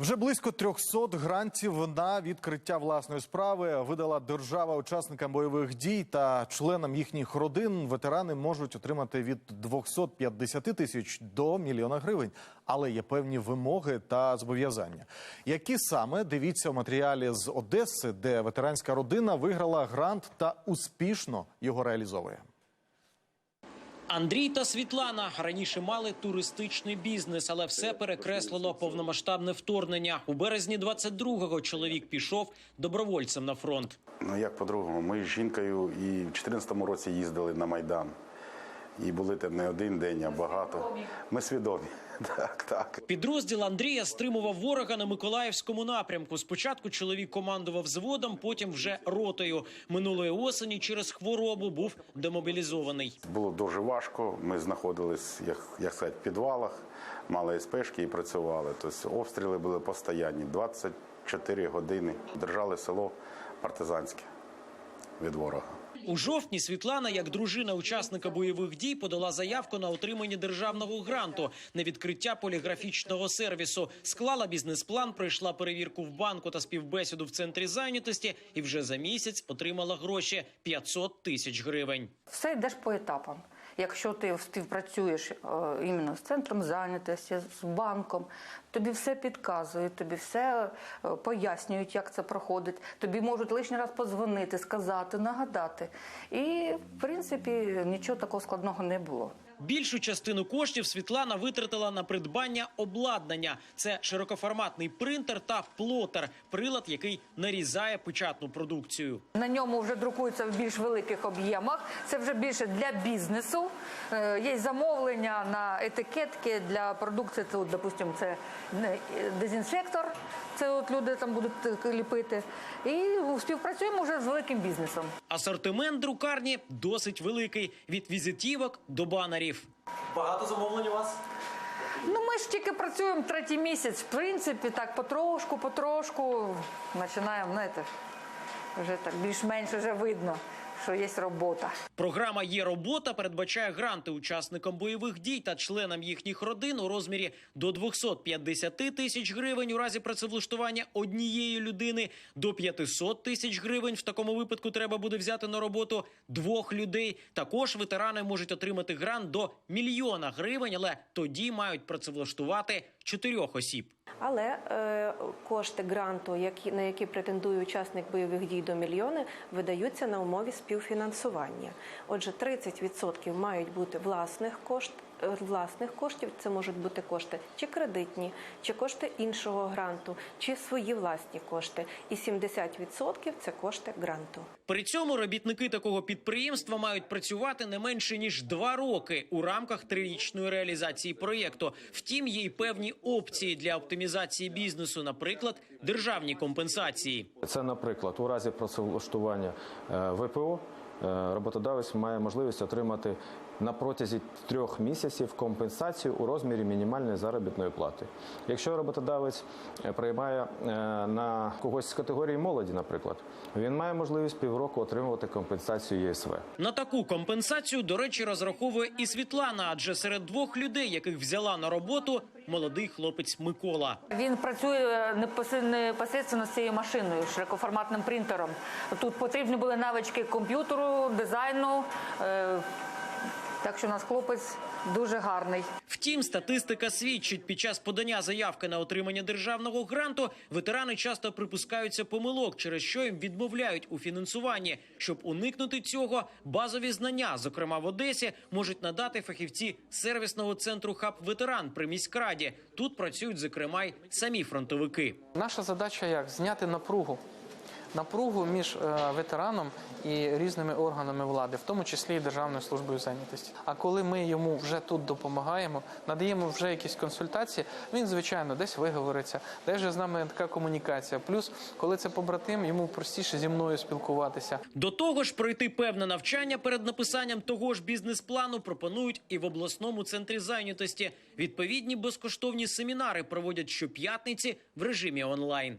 Вже близько 300 грантів на відкриття власної справи видала держава учасникам бойових дій та членам їхніх родин. Ветерани можуть отримати від 250 тисяч до мільйона гривень, але є певні вимоги та зобов'язання. Які саме дивіться у матеріалі з Одеси, де ветеранська родина виграла грант та успішно його реалізовує. Андрій та Світлана раніше мали туристичний бізнес, але все перекреслило повномасштабне вторгнення. У березні 22-го чоловік пішов добровольцем на фронт. Ну як по-другому, ми з жінкою і в 2014 році їздили на Майдан. І були там не один день, а багато. Ми свідомі. Так, так. Підрозділ Андрія стримував ворога на Миколаївському напрямку. Спочатку чоловік командував взводом, потім вже ротою. Минулої осені через хворобу був демобілізований. Було дуже важко. Ми знаходились, як, як сказати, в підвалах, мали СПшки і працювали. Тобто обстріли були постійні. 24 години держали село партизанське від ворога. У жовтні Світлана, як дружина учасника бойових дій, подала заявку на отримання державного гранту на відкриття поліграфічного сервісу. Склала бізнес-план, пройшла перевірку в банку та співбесіду в центрі зайнятості і вже за місяць отримала гроші 500 тисяч гривень. Все йдеш по етапам. Якщо ти співпрацюєш е, іменно з центром зайнятості, з банком, тобі все підказують, тобі все е, пояснюють, як це проходить. Тобі можуть лишній раз подзвонити, сказати, нагадати. І в принципі нічого такого складного не було. Більшу частину коштів Світлана витратила на придбання обладнання. Це широкоформатний принтер та плотер, прилад, який нарізає печатну продукцію. На ньому вже друкуються в більш великих об'ємах. Це вже більше для бізнесу. Е, Є замовлення на етикетки для продукції. Це, от, допустимо, це дезінфектор. Це от люди там будуть е, ліпити. І співпрацюємо вже з великим бізнесом. Асортимент друкарні досить великий від візитівок до банерів. Багато замовлень у вас? Ну, ми ж тільки працюємо третій місяць. В принципі, так потрошку, потрошку починаємо, знаєте, вже так більш-менш вже видно, що є робота. Програма є робота передбачає гранти учасникам бойових дій та членам їхніх родин у розмірі до 250 тисяч гривень у разі працевлаштування однієї людини, до 500 тисяч гривень. В такому випадку треба буде взяти на роботу двох людей. Також ветерани можуть отримати грант до мільйона гривень, але тоді мають працевлаштувати чотирьох осіб. Але е, кошти гранту, які, на які претендує учасник бойових дій до мільйони, видаються на умові співфінансування. Отже, 30% мають бути власних кошт. Власних коштів це можуть бути кошти чи кредитні, чи кошти іншого гранту, чи свої власні кошти. І 70% це кошти гранту. При цьому робітники такого підприємства мають працювати не менше ніж два роки у рамках трирічної реалізації проєкту. Втім, є й певні опції для оптимізації бізнесу, наприклад, державні компенсації. Це, наприклад, у разі працевлаштування е, ВПО е, роботодавець має можливість отримати на протязі трьох місяців компенсацію у розмірі мінімальної заробітної плати. Якщо роботодавець е, приймає е, на когось з категорії молоді, наприклад, він має можливість півроку отримувати компенсацію ЄСВ. На таку компенсацію, до речі, розраховує і Світлана, адже серед двох людей, яких взяла на роботу, молодий хлопець Микола. Він працює непоси- непосередньо з цією машиною, широкоформатним принтером. Тут потрібні були навички комп'ютеру, дизайну. Так що у нас хлопець дуже гарний. Втім, статистика свідчить, під час подання заявки на отримання державного гранту ветерани часто припускаються помилок, через що їм відмовляють у фінансуванні. Щоб уникнути цього, базові знання, зокрема в Одесі, можуть надати фахівці сервісного центру хаб ветеран при міськраді. Тут працюють зокрема й самі фронтовики. Наша задача як? Зняти напругу. Напругу між е, ветераном і різними органами влади, в тому числі і Державною службою зайнятості. А коли ми йому вже тут допомагаємо, надаємо вже якісь консультації, він, звичайно, десь виговориться, десь же з нами така комунікація. Плюс, коли це побратим, йому простіше зі мною спілкуватися. До того ж, пройти певне навчання перед написанням того ж бізнес-плану пропонують і в обласному центрі зайнятості. Відповідні безкоштовні семінари проводять щоп'ятниці в режимі онлайн.